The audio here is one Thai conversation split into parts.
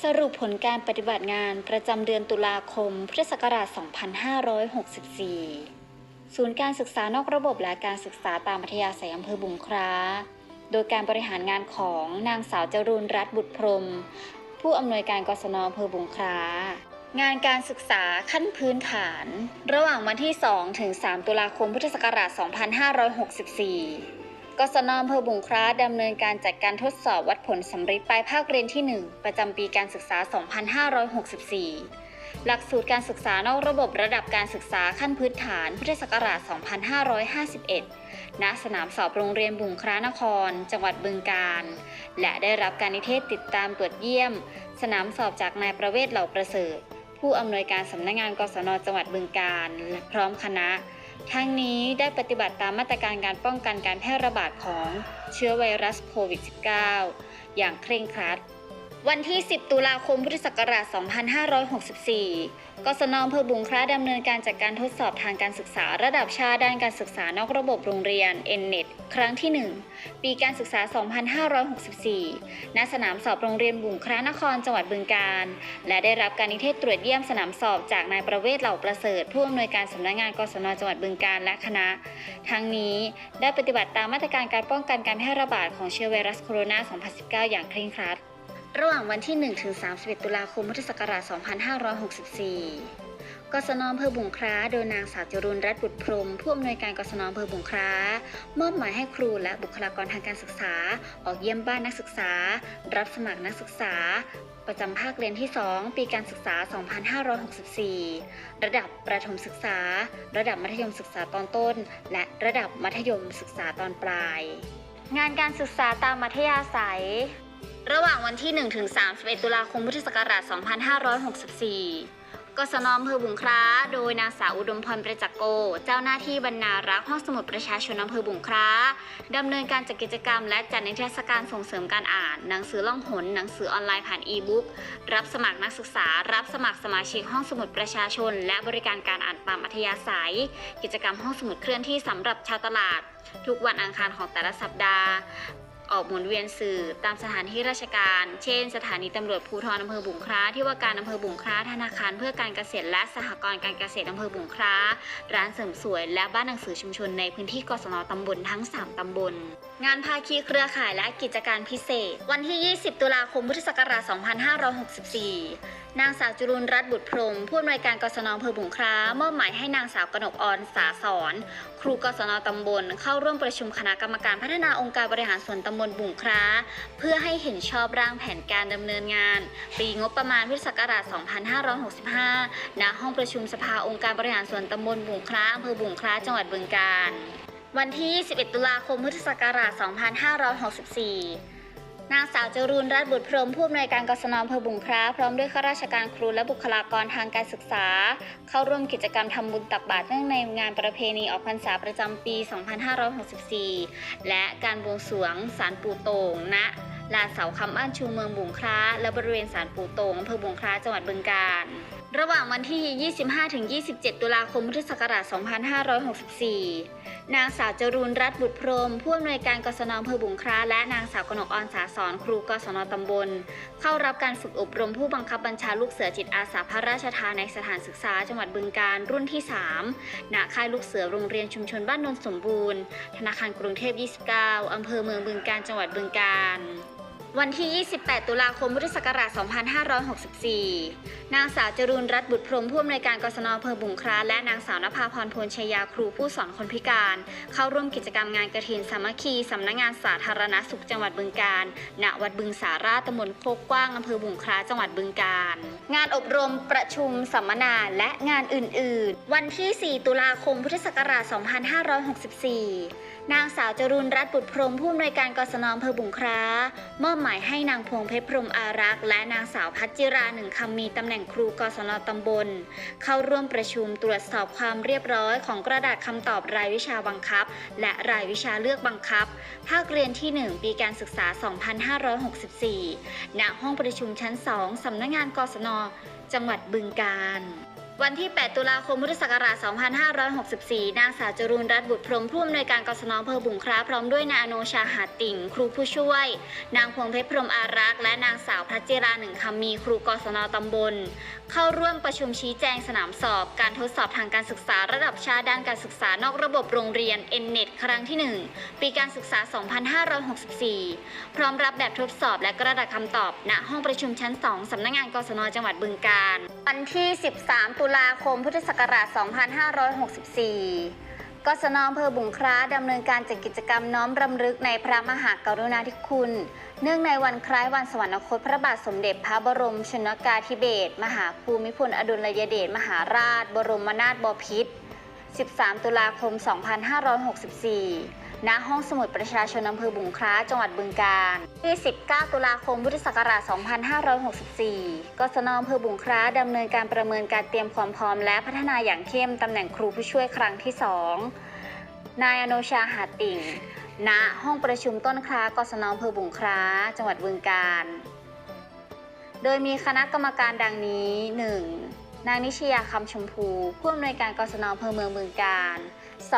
สรุปผลการปฏิบัติงานประจำเดือนตุลาคม พุทธศักราช 2564 ศูนย์การศึกษานอกระบบและการศึกษาตามพัทยาศัยอำเภอบุงคราโดยการบริหารงานของนางสาวจรูนรัตน์บุตรพรม ผู้อำนวยการกศนอำเภอบุงครางานการศึกษาขั้นพื้นฐาน ระหว่างวันที่ 2 ถึง 3 ตุลาคม พุทธศักราช 2564 ศนอำเภอบุงคร้าดำเนินการจัดการทดสอบวัดผลสำริดปลายภาคเรียนที่ 1 ประจำปีการศึกษา 2564 หลักสูตรการศึกษานอกระบบระดับการศึกษาขั้นพื้นฐานพุทธศักราช 2551 ณ สนามสอบโรงเรียนบุงคร้านคร จังหวัดบึงกาฬและได้รับการนิเทศติดตามตรวจเยี่ยม สนามสอบจากนายประเวศเหล่าประเสริฐ ผู้อำนวยการสำนักงานกศนจังหวัดบึงกาฬพร้อมคณะ ทั้งนี้ได้ปฏิบัติตามมาตรการการป้องกันการแพร่ระบาดของเชื้อไวรัสโควิด -19 อย่างเคร่งครัด วันที่ 10 ตุลาคม พุทธศักราช 2564 กศนอำเภอบุงคล้าดำเนินการจัดการทดสอบทางการศึกษาระดับชาติด้านการศึกษานอกระบบโรงเรียน NNET ครั้งที่ 1 ปีการศึกษา 2564 ณ สนามสอบโรงเรียนบุงคล้านครจังหวัดบึงกาฬ และได้รับการนิเทศตรวจเยี่ยมสนามสอบจากนายประเวศเหล่าประเสริฐผู้อำนวยการสำนักงานกศนจังหวัดบึงกาฬและคณะ ทั้งนี้ได้ปฏิบัติตามมาตรการการป้องกันการแพร่ระบาดของเชื้อไวรัสโคโรนา 2019 อย่างเคร่งครัด ระหว่างวันที่ 1 ถึง 31 ตุลาคมพุทธศักราช 2564 กศนอำเภอบุงคร้าโดยนางสาวจรุนรัตน์บุตรพรมผู้อำนวยการกศนอำเภอบุงคร้ามอบหมายให้ครูและบุคลากรทางการศึกษา ออกเยี่ยมบ้านนักศึกษา รับสมัครนักศึกษา ประจำภาคเรียนที่ 2 ปีการศึกษา 2564 ระดับประถมศึกษา ระดับมัธยมศึกษาตอนต้น และระดับมัธยมศึกษาตอนปลาย งานการศึกษาตามมัธยาศัย ระหว่างวันที่ 1 ถึง 31 ตุลาคมพุทธศักราช 2564 กศนอำเภอบุงคร้า โดยนางสาวอุดมพรประจักโก เจ้าหน้าที่บรรณารักษ์ห้องสมุดประชาชนอำเภอบุงคร้าดำเนินการจัดกิจกรรมและจัดนิทรรศการส่งเสริมการอ่าน หนังสือล่องหน หนังสือออนไลน์ผ่านอีบุ๊ก รับสมัครนักศึกษา รับสมัครสมาชิกห้องสมุดประชาชน และบริการการอ่านตามอัธยาศัย กิจกรรมห้องสมุดเคลื่อนที่สำหรับชาวตลาด ทุกวันอังคารของแต่ละสัปดาห์ ออกหมุนเวียนสื่อตามสถานที่ราชการ เช่น สถานีตำรวจภูธรอำเภอบุงคล้าที่ว่าการอำเภอบุงคล้าธนาคารเพื่อการเกษตรและสหกรณ์การเกษตรอำเภอบุงคล้า ร้านเสริมสวย และบ้านหนังสือชุมชนในพื้นที่กศนตำบลทั้ง 3 ตำบล งานภาคีเครือข่ายและกิจการพิเศษ วันที่ 20 ตุลาคมพุทธศักราช 2564 นางสาวจุรุนรัตน์บุตรพรมผู้อำนวยการกศนอำเภอบุงคล้ามอบหมายให้นางสาวกนกออนสาสอนครูกศนตำบล เข้าร่วมประชุมคณะกรรมการพัฒนาองค์การบริหารส่วนตำบลบุงคล้า เพื่อให้เห็นชอบร่างแผนการดำเนินงาน ปีงบประมาณพุทธศักราช 2565 ณ ห้องประชุมสภาองค์การบริหารส่วนตำบลบุงคล้าอำเภอบุงคล้าจังหวัดบึงกาฬวันที่21ตุลาคมพุทธศักราช 2564 นางสาวจรูนรัตน์บุตรพรมผู้อำนวยการกศนอำเภอบุงคล้าพร้อมด้วยข้าราชการครูและบุคลากรทางการศึกษา เข้าร่วมกิจกรรมทำบุญตักบาตรเนื่องในงานประเพณีออกพรรษาประจำปี 2564 และการบวงสรวงศาลปู่โต่งณลานเสาคำอ้านชูเมืองบุงคล้า และบริเวณศาลปู่โต่งอำเภอบุงคล้าจังหวัดบึงกาฬ ระหว่างวันที่ 25-27 ตุลาคม พุทธศักราช 2564 นางสาวจรูนรัตน์บุตรพรม ผู้อำนวยการกศนอำเภอบุงคล้า และนางสาวกนกออนสาสอนครูกศนตำบล เข้ารับการฝึกอบรมผู้บังคับบัญชาลูกเสือจิตอาสาพระราชทานในสถานศึกษาจังหวัดบึงกาฬรุ่นที่ 3 ณ ค่ายลูกเสือโรงเรียนชุมชนบ้านนนสมบูรณ์ ธนาคารกรุงเทพ 29 อำเภอเมืองบึงกาฬจังหวัดบึงกาฬ วันที่ 28 ตุลาคม พุทธศักราช 2564 นางสาวจรูนรัตน์บุตรพรมผู้อำนวยการกศนอำเภอบุงคล้าและนางสาวนภาพรพลชยาครูผู้สอนคนพิการ เข้าร่วมกิจกรรมงานกระถินสามัคคีสำนักงานสาธารณสุขจังหวัดบึงกาฬ ณ วัดบึงสาราตำบลโคกกว้างอำเภอบุงคล้าจังหวัดบึงกาฬ งานอบรมประชุมสัมมนาและงานอื่น ๆ วันที่ 4 ตุลาคม พุทธศักราช 2564 นางสาวจรูนรัตน์บุตรพรหมผู้อำนวยการกศนอำเภอบุงคล้ามอบหมายให้นางพวงเพชรพรมอารักษ์และนางสาวพัชจิราหนึ่งคำมีตำแหน่งครูกศนตำบล เข้าร่วมประชุมตรวจสอบความเรียบร้อยของกระดาษคำตอบรายวิชาบังคับ และรายวิชาเลือกบังคับ ภาคเรียนที่ 1 ปีการศึกษา 2564 ณ ห้องประชุมชั้น 2สำนักงานกศนจังหวัดบึงกาฬ วันที่ 8 ตุลาคม พุทธศักราช 2564 นางสาวจรูนรัตน์บุตรพรมผู้อำนวยการกศนอำเภอบุงคล้าพร้อมด้วยนายอโนชาหาติ่ง ครูผู้ช่วย นางพวงเพชรพรมอารักษ์และนางสาวพัชจิราหนึ่งคำมีครูกศนตำบล เข้าร่วมประชุมชี้แจงสนามสอบ การทดสอบทางการศึกษาระดับชาติด้านการศึกษานอกระบบโรงเรียน Nnet ครั้งที่ 1 ปีการศึกษา 2564 พร้อมรับแบบทดสอบและกระดาษคำตอบณห้องประชุมชั้น 2สำนักงานกศนจังหวัดบึงกาฬวันที่ 13ตุลาคมพุทธศักราช 2564 กศนอำเภอบุงคล้าดำเนินการจัดกิจกรรมน้อมรำลึกในพระมหากรุณาธิคุณ เนื่องในวันคล้ายวันสวรรคตพระบาทสมเด็จพระบรมชนกาธิเบศรมหาภูมิพลอดุลยเดชมหาราช บรมนาถบพิตร 13 ตุลาคม 2564 ณ ห้องสมุดประชาชนอำเภอบุงคล้า จังหวัดบึงกาฬ ที่ 19 ตุลาคม พุทธศักราช 2564 กศนอำเภอบุงคล้าดำเนินการประเมินการเตรียมความพร้อมและพัฒนาอย่างเข้มตำแหน่งครูผู้ช่วยครั้งที่ 2 นายอโนชาหาติ่ง ณ ห้องประชุมต้นคล้ากศนอำเภอบุงคล้า จังหวัดบึงกาฬ โดยมีคณะกรรมการดังนี้ 1. นางนิชยาคำชมพูผู้อำนวยการกศนอำเภอเมืองบึงกาฬ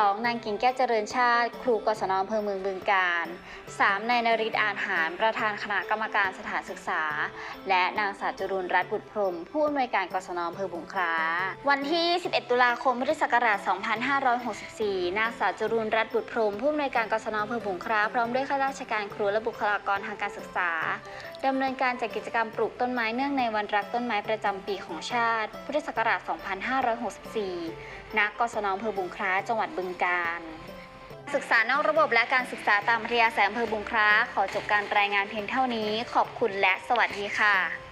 2. นางกิ่งแก้วเจริญชาติ ครูกศนอำเภอเมืองบึงกาฬ 3. นายนริศอานหาร ประธานคณะกรรมการสถานศึกษา และนางสาวจรุนรัตน์บุตรพรม ผู้อำนวยการกศนอำเภอบุงคล้าวันที่ 11 ตุลาคมพุทธศักราช 2564 นางสาวจรุนรัตน์บุตรพรม ผู้อำนวยการกศนอำเภอบุงคล้าพร้อมด้วยข้าราชการครูและบุคลากรทางการศึกษาดำเนินการจัดกิจกรรมปลูกต้นไม้เนื่องในวันรักต้นไม้ประจำปีของชาติ พุทธศักราช 2564 ณ กศนอำเภอบุงคล้าจังหวัดบึงการศึกษานอกระบบและการศึกษาตามพัธยาแสงอำเภอบุงคล้าขอจบการรายงานเพียงเท่านี้ ขอบคุณและสวัสดีค่ะ